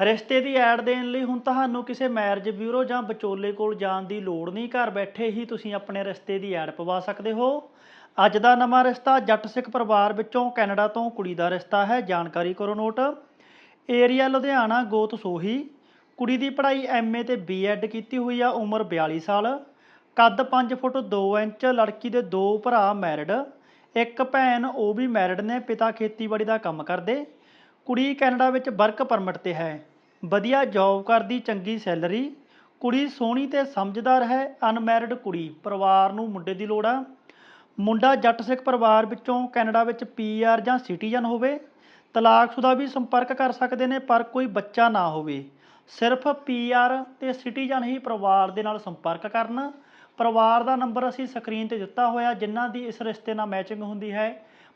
ਰਿਸ਼ਤੇ ਦੀ ਐਡ ਦੇਣ ਲਈ ਹੁਣ ਤੁਹਾਨੂੰ ਕਿਸੇ ਮੈਰਿਜ ਬਿਊਰੋ ਜਾਂ ਵਿਚੋਲੇ ਕੋਲ ਜਾਣ ਦੀ ਲੋੜ ਨਹੀਂ, ਘਰ ਬੈਠੇ ਹੀ ਤੁਸੀਂ ਆਪਣੇ ਰਿਸ਼ਤੇ ਦੀ ਐਡ ਪਵਾ ਸਕਦੇ ਹੋ। ਅੱਜ ਦਾ ਨਵਾਂ ਰਿਸ਼ਤਾ ਜੱਟ ਸਿੱਖ ਪਰਿਵਾਰ ਵਿੱਚੋਂ ਕੈਨੇਡਾ ਤੋਂ ਕੁੜੀ ਦਾ ਰਿਸ਼ਤਾ ਹੈ, ਜਾਣਕਾਰੀ ਕਰੋ ਨੋਟ। ਏਰੀਆ ਲੁਧਿਆਣਾ, ਗੋਤ ਸੋਹੀ। ਕੁੜੀ ਦੀ ਪੜ੍ਹਾਈ ਐਮਏ ਤੇ ਬੀਐਡ ਕੀਤੀ ਹੋਈ ਆ, ਉਮਰ 42 ਸਾਲ। ਕੱਦ 5 ਫੁੱਟ 2 ਇੰਚ, ਲੜਕੀ ਦੇ ਦੋ ਭਰਾ ਮੈਰਿਡ ਇੱਕ ਭੈਣ, ਉਹ ਵੀ ਮੈਰਿਡ ਨੇ, ਪਿਤਾ ਖੇਤੀਬਾੜੀ ਦਾ ਕੰਮ ਕਰਦੇ। ਕੁੜੀ ਕੈਨੇਡਾ ਵਿੱਚ ਵਰਕ ਪਰਮਿਟ ਤੇ ਹੈ। ਵਧੀਆ ਜੌਬ ਕਰਦੀ, ਚੰਗੀ ਸੈਲਰੀ। ਕੁੜੀ ਸੋਹਣੀ ਤੇ ਸਮਝਦਾਰ ਹੈ ਅਨਮੈਰਿਡ ਕੁੜੀ, ਪਰਿਵਾਰ ਨੂੰ ਮੁੰਡੇ ਦੀ ਲੋੜ ਆ। ਮੁੰਡਾ ਜੱਟ ਸਿੱਖ ਪਰਿਵਾਰ ਵਿੱਚੋਂ ਕੈਨੇਡਾ ਵਿੱਚ ਪੀਆਰ ਜਾਂ ਸਿਟੀਜ਼ਨ ਹੋਵੇ। ਤਲਾਕਸ਼ੁਦਾ ਵੀ ਸੰਪਰਕ ਕਰ ਸਕਦੇ ਨੇ, ਪਰ ਕੋਈ ਬੱਚਾ ਨਾ ਹੋਵੇ। ਸਿਰਫ ਪੀਆਰ ਤੇ ਸਿਟੀਜ਼ਨ ਹੀ ਪਰਿਵਾਰ ਦੇ ਨਾਲ ਸੰਪਰਕ ਕਰਨ। ਪਰਿਵਾਰ ਦਾ ਨੰਬਰ ਅਸੀਂ ਸਕਰੀਨ ਤੇ ਦਿੱਤਾ ਹੋਇਆ, ਜਿਨ੍ਹਾਂ ਦੀ ਇਸ ਰਿਸ਼ਤੇ ਨਾਲ ਮੈਚਿੰਗ ਹੁੰਦੀ ਹੈ।